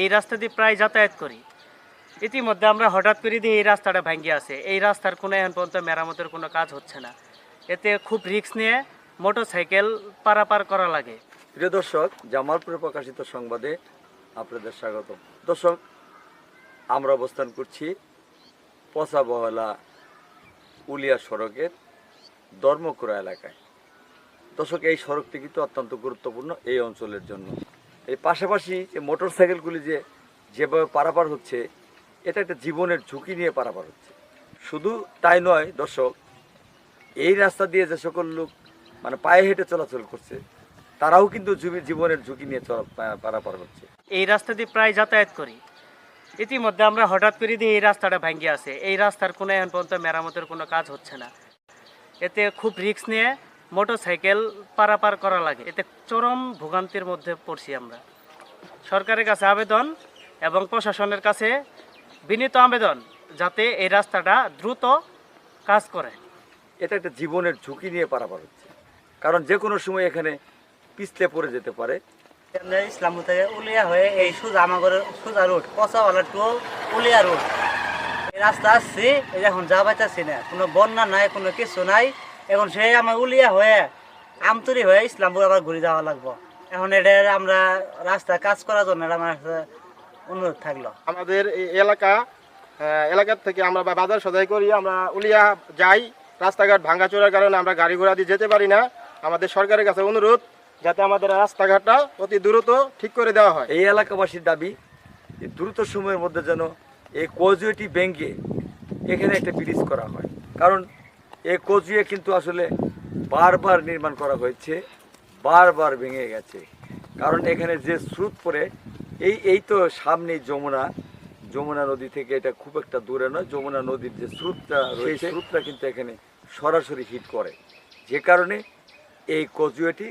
এই রাস্তা দিয়ে প্রায় যাতায়াত করি। ইতিমধ্যে আমরা হঠাৎ করে দিয়ে এই রাস্তাটা ভেঙে আছে। এই রাস্তার কোনো এখন পর্যন্ত মেরামতের কোনো কাজ হচ্ছে না। এতে খুব রিস্ক নিয়ে মোটর সাইকেল পারাপার করা লাগে। প্রিয় দর্শক, জামালপুরে প্রকাশিত সংবাদে আপনাদের স্বাগত দর্শক, আমরা অবস্থান করছি পচাবহলা উলিয়া সড়কের ধর্মকুড়া এলাকায়। দর্শক, এই সড়কটি কিন্তু অত্যন্ত গুরুত্বপূর্ণ এই অঞ্চলের জন্য। এই পাশাপাশি যে মোটর সাইকেলগুলি যে যেভাবে পারাপার হচ্ছে, এটা একটা জীবনের ঝুঁকি নিয়ে পারাপার হচ্ছে। শুধু তাই নয়, দর্শক, এই রাস্তা দিয়ে যে সকল লোক মানে পায়ে হেঁটে চলাচল করছে, তারাও কিন্তু জীবনের ঝুঁকি নিয়ে পারাপার হচ্ছে। এই রাস্তা দিয়ে প্রায় যাতায়াত করি। ইতিমধ্যে আমরা হঠাৎ করে দিয়ে এই রাস্তাটা ভেঙে আছে। এই রাস্তার কোনো এখন পর্যন্ত মেরামতের কোনো কাজ হচ্ছে না। এতে খুব রিস্ক নিয়ে মোটর সাইকেল পারাপার করা লাগে। এতে চরম ভোগান্তির মধ্যে পড়ছি আমরা। সরকারের কাছে আবেদন এবং প্রশাসনের কাছে বিনীত আবেদন যাতে এই রাস্তাটা দ্রুত কাজ করে। এটা একটা জীবনের ঝুঁকি নিয়ে পারাপার হচ্ছে। কারণ যে কোনো সময় এখানে পিছলে পড়ে যেতে পারে। আমরা ইসলামপুর থেকে উলিয়া হয়ে এই সোজা আমাদের সোজা রোড পচাওয়ালা টু উলিয়া রোড এই রাস্তা আসছি এই এখন যা না। কোনো বন্যা নাই কোনো কিছু নাই। এখন সে আমার উলিয়া হয়ে আমতরি হয়ে ইসলামপুর আবার ঘুরে যাওয়া লাগবো। এখন এটা আমরা রাস্তা কাজ করার জন্য আমার অনুরোধ থাকল। আমাদের এই এলাকা এলাকার থেকে আমরা বা- বাজার সদাই করি আমরা উলিয়া যাই রাস্তাঘাট ভাঙাচোরার কারণে আমরা গাড়ি ঘোড়া দিয়ে যেতে পারি না। আমাদের সরকারের কাছে অনুরোধ যাতে আমাদের রাস্তাঘাটটা অতি দ্রুত ঠিক করে দেওয়া হয়। এই এলাকাবাসীর দাবি যে দ্রুত সময়ের মধ্যে যেন এই কজুয়েটি ব্যাঙ্কে এখানে একটা ব্রিজ করা হয়। কারণ এই কচুয়ে কিন্তু আসলে বারবার নির্মাণ করা হয়েছে বারবার ভেঙে গেছে। কারণ এখানে যে স্রোত পড়ে এই এই তো সামনেই যমুনা। যমুনা নদী থেকে এটা খুব একটা দূরে নয় যমুনা নদীর যে স্রোতটা রয়েছে স্রোতটা কিন্তু এখানে সরাসরি হিট করে। যে কারণে এই কজুয়েটি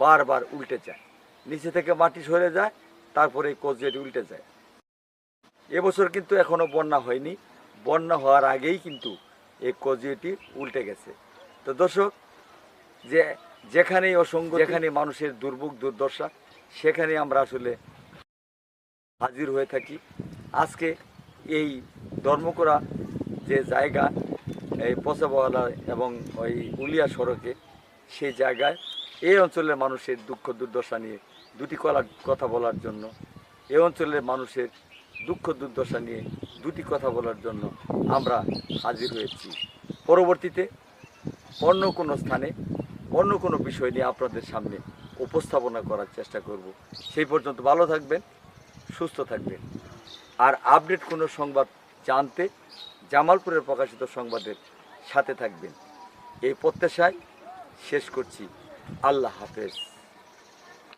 বারবার উল্টে যায়। নিচে থেকে মাটি সরে যায় তারপরে এই কজুয়েটি উল্টে যায়। এবছর কিন্তু এখনও বন্যা হয়নি। বন্যা হওয়ার আগেই কিন্তু এই কজুয়েটি উল্টে গেছে। তো দর্শক, যে যেখানেই অসংখ্য যেখানে মানুষের দুর্ভোগ, দুর্দশা সেখানে আমরা আসলে হাজির হয়ে থাকি। আজকে এই ধর্মকরা যে জায়গা, এই পচাবওয়ালা এবং ওই উলিয়া সড়কে, সেই জায়গায় এই অঞ্চলের মানুষের দুঃখ, দুর্দশা নিয়ে দুটি কলা, কথা বলার জন্য, এই অঞ্চলের মানুষের দুঃখ দুর্দশা নিয়ে দুটি কথা বলার জন্য আমরা হাজির হয়েছি। পরবর্তীতে অন্য কোনো স্থানে অন্য কোনো বিষয় নিয়ে আপনাদের সামনে উপস্থাপনা করার চেষ্টা করব। সেই পর্যন্ত ভালো থাকবেন, সুস্থ থাকবেন। আর আপডেট কোনো সংবাদ জানতে জামালপুরের প্রকাশিত সংবাদের সাথে থাকবেন। এই প্রত্যাশায় শেষ করছি। আল্লাহ হাফেজ।